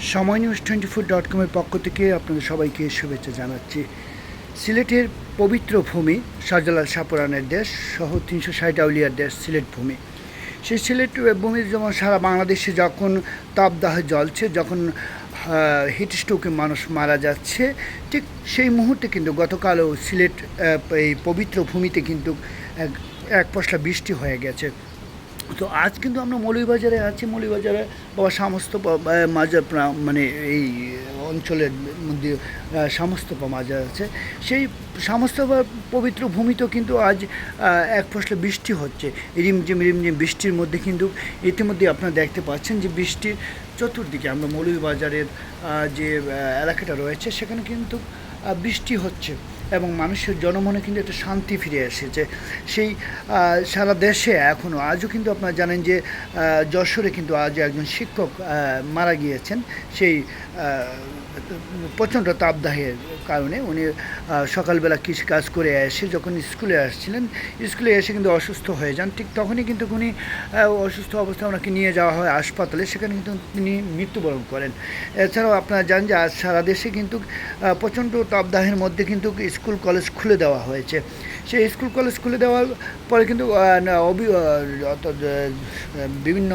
সময় news twenty four dot কমের পক্ষ থেকে আপনাদের সবাইকে শুভেচ্ছা জানাচ্ছি। সিলেটের পবিত্র ভূমি শাহজালাল সাপুরানের দেশ সহ তিনশো ষাট আউলিয়ার দেশ সিলেট ভূমি। সেই সিলেট ভূমির যেমন সারা বাংলাদেশে যখন তাপদাহ জ্বলছে, যখন হিট স্ট্রোকে মানুষ মারা যাচ্ছে, ঠিক সেই মুহূর্তে কিন্তু গতকালও সিলেট এই পবিত্র ভূমিতে কিন্তু এক পশলা বৃষ্টি হয়ে গেছে। তো আজ কিন্তু আমরা মৌলভীবাজারে আছি মৌলভীবাজারে বা সমস্ত মাজার মানে এই অঞ্চলের মধ্যে আহ, সমস্ত মাজার আছে। সেই সমস্ত প- পবিত্র ভূমিতেও কিন্তু আজ এক ফসলে বৃষ্টি হচ্ছে। রিমঝিম রিমঝিম বৃষ্টির মধ্যে কিন্তু ইতিমধ্যে আপনারা দেখতে পাচ্ছেন যে বৃষ্টির চতুর্দিকে আমরা মৌলভীবাজারের যে এলাকাটা রয়েছে সেখানে কিন্তু বৃষ্টি হচ্ছে এবং মানুষের জনমনে কিন্তু একটা শান্তি ফিরে এসেছে। সেই সারা দেশে এখনও আজও কিন্তু আপনারা জানেন যে যশোরে কিন্তু আজ একজন শিক্ষক মারা গিয়েছেন। সেই প্রচণ্ড তাপদাহের কারণে উনি সকালবেলা কৃষি কাজ করে এসে যখন স্কুলে আসছিলেন, স্কুলে এসে কিন্তু অসুস্থ হয়ে যান। ঠিক তখনই কিন্তু উনি অসুস্থ অবস্থায় ওনাকে নিয়ে যাওয়া হয় হাসপাতালে। সেখানে কিন্তু তিনি মৃত্যুবরণ করেন। এছাড়াও আপনারা জান যে আজ সারা দেশে কিন্তু প্রচণ্ড তাপদাহের মধ্যে কিন্তু স্কুল, কলেজ খুলে দেওয়া হয়েছে। সেই স্কুল, কলেজ খুলে দেওয়ার পরে কিন্তু বিভিন্ন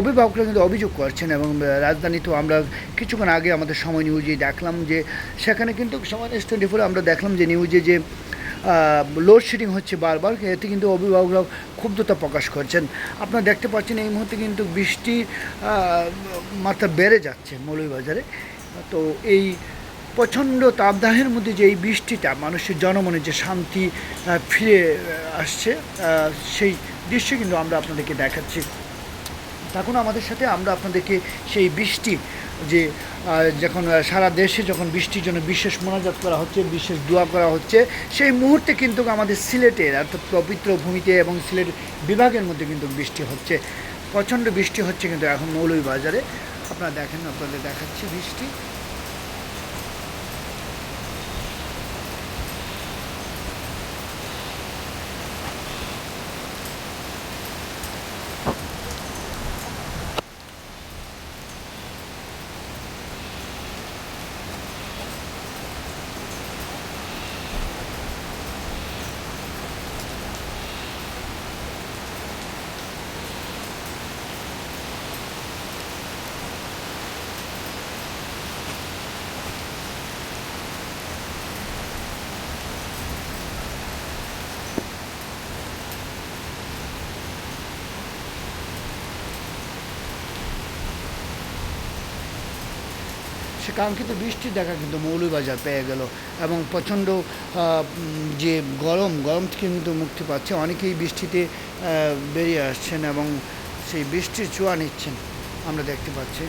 অভিভাবকরা কিন্তু অভিযোগ করছেন এবং রাজধানীতেও আমরা কিছুক্ষণ আগে আমাদের সময় নিউজে দেখলাম যে, সেখানে কিন্তু সময় নিউজ টোয়েন্টি ফোরে আমরা দেখলাম যে নিউজে যে লোডশেডিং হচ্ছে বারবার, এতে কিন্তু অভিভাবকরা ক্ষুব্ধতা প্রকাশ করছেন। আপনারা দেখতে পাচ্ছেন এই মুহূর্তে কিন্তু বৃষ্টি মাত্রা বেড়ে যাচ্ছে মৌলভীবাজারে। তো এই প্রচণ্ড তাপদাহের মধ্যে যে এই বৃষ্টিটা, মানুষের জনমনে যে শান্তি ফিরে আসছে সেই দৃশ্য কিন্তু আমরা আপনাদেরকে দেখাচ্ছি। থাকুন আমাদের সাথে, আমরা আপনাদেরকে সেই বৃষ্টি, যে যখন সারা দেশে যখন বৃষ্টির জন্য বিশেষ মোনাজাত করা হচ্ছে, বিশেষ দোয়া করা হচ্ছে, সেই মুহূর্তে কিন্তু আমাদের সিলেটের, অর্থাৎ পবিত্র ভূমিতে এবং সিলেট বিভাগের মধ্যে কিন্তু বৃষ্টি হচ্ছে। প্রচণ্ড বৃষ্টি হচ্ছে কিন্তু এখন মৌলভীবাজারে। আপনারা দেখেন, আপনাদের দেখাচ্ছে বৃষ্টি। সে কাঙ্ক্ষিত বৃষ্টির দেখা কিন্তু মৌলভীবাজার পেয়ে গেল এবং প্রচণ্ড যে গরম গরম থেকে কিন্তু মুক্তি পাচ্ছে। অনেকেই বৃষ্টিতে বেরিয়ে আসছেন এবং সেই বৃষ্টির চোয়া নিচ্ছেন। আমরা দেখতে পাচ্ছি।